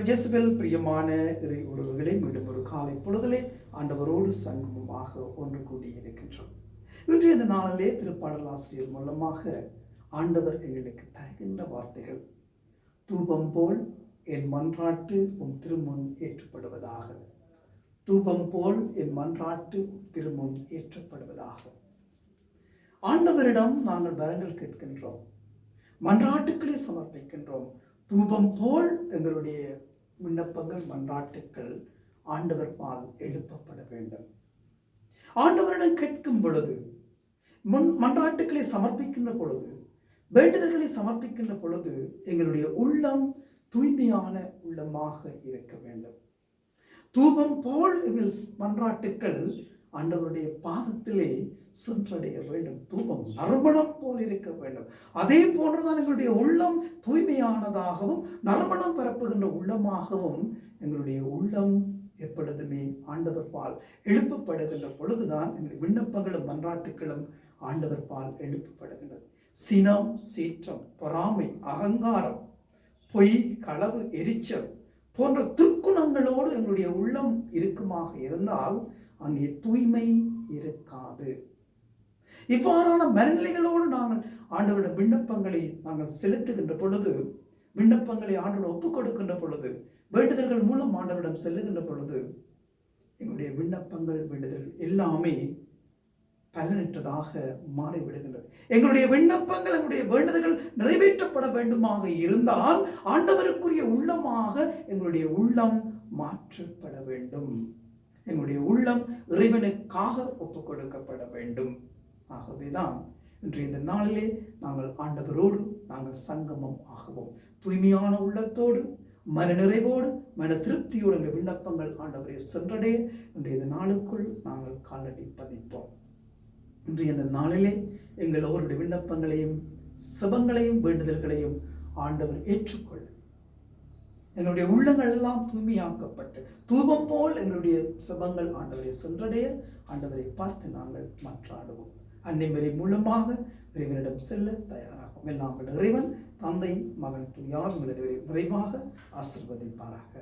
Jezebel பிரியமான இறை உறவுகளை மீண்டும் ஒரு காலை பொழுதிலே ஆண்டவரோடு சங்கமமாக ஒன்று கூடி இருக்கின்றோம். இன்றைய இந்த நாளிலே திருப்பாடல் ஆசிரியர் மூலமாக ஆண்டவர் எங்களுக்கு தருகின்ற வார்த்தைகள் தூபம் போல் என் மன்றாட்டு உம் திருமுன் ஏற்றப்படுவதாக. தூபம் போல் என் மன்றாட்டு உம் திருமுன் ஏற்றப்படுவதாக. ஆண்டவரிடம் நாங்கள் வரங்கள் கேட்கின்றோம் மன்றாட்டுக்களை சமர்ப்பிக்கின்றோம் தூபம் போல் எங்களுடைய விண்ணப்பங்கள் மன்றாட்டுக்கள் ஆண்டவர் பால் எழுப்பப்பட வேண்டும். ஆண்டவரிடம் கேட்கும் பொழுது முன் மன்றாட்டுக்களை சமர்ப்பிக்கின்ற பொழுது வேண்டுதல்களை சமர்ப்பிக்கின்ற பொழுது எங்களுடைய உள்ளம் தூய்மையான உள்ளமாக இருக்க வேண்டும். தூபம் போல் எங்கள் மன்றாட்டுக்கள் ஆண்டவருடைய பாதத்திலே சென்றடைய வேண்டும். தூபம் நறுமணம் போல் இருக்க வேண்டும். அதே போன்றுதான் எங்களுடைய உள்ளம் தூய்மையானதாகவும் நறுமணம் பரப்புகின்ற உள்ளமாகவும் எங்களுடைய உள்ளம் எப்பொழுதுமே ஆண்டவர் பால் எழுப்பப்படுகின்ற பொழுதுதான் எங்களுடைய விண்ணப்பங்களும் மன்றாட்டுகளும் ஆண்டவர் பால் எழுப்பப்படுகின்றது. சினம் சீற்றம் பொறாமை அகங்காரம் பொய் களவு எரிச்சல் போன்ற துர்க்குணங்களோடு எங்களுடைய உள்ளம் இருக்குமாக இருந்தால் அங்கே தூய்மை இருக்காது. இவ்வாறான மனநிலைகளோடு நாங்கள் ஆண்டவரிடம் விண்ணப்பங்களை நாங்கள் செலுத்துகின்ற பொழுது விண்ணப்பங்களை ஆண்டவர் ஒப்புக் கொடுக்கின்ற பொழுது வேண்டுதல்கள் மூலம் ஆண்டவரிடம் செல்லுகின்ற பொழுது எங்களுடைய விண்ணப்பங்கள் வேண்டுதல்கள் எல்லாமே பலனற்றதாக மாறிவிடுகின்றது. எங்களுடைய விண்ணப்பங்கள் எங்களுடைய வேண்டுதல்கள் நிறைவேற்றப்பட வேண்டுமாக இருந்தால் ஆண்டவருக்குரிய உள்ளமாக எங்களுடைய உள்ளம் மாற்றப்பட வேண்டும். எங்களுடைய உள்ளம் இறைவனுக்காக ஒப்புக் கொடுக்கப்பட வேண்டும். ஆகவே தான் இன்று இந்த நாளிலே நாங்கள் ஆண்டவரோடு நாங்கள் சங்கமம் ஆகவும். தூய்மையான உள்ளத்தோடு மன நிறைவோடு மன திருப்தியோடு எங்கள் விண்ணப்பங்கள் ஆண்டவரை சென்றடைய இன்றைய இந்த நாளுக்குள் நாங்கள் காலடி பதிப்போம். இன்றைய இந்த நாளிலே எங்கள் ஒவ்வொருடைய விண்ணப்பங்களையும் சபங்களையும் வேண்டுதல்களையும் ஆண்டவர் ஏற்றுக்கொள்ள எங்களுடைய உள்ளங்கள் எல்லாம் தூய்மையாக்கப்பட்டு தூபம் போல் எங்களுடைய சபங்கள் ஆண்டவரை சென்றடைய ஆண்டவரை பார்த்து நாங்கள் மன்றாடுவோம். அன்னைமறை மூலமாக இறைவனிடம் செல்ல தயாராகும். எல்லாம் இறைவன் தந்தை மகன் தூயார் உங்களுடைய விரைவாக ஆசிர்வதிப்பாராக.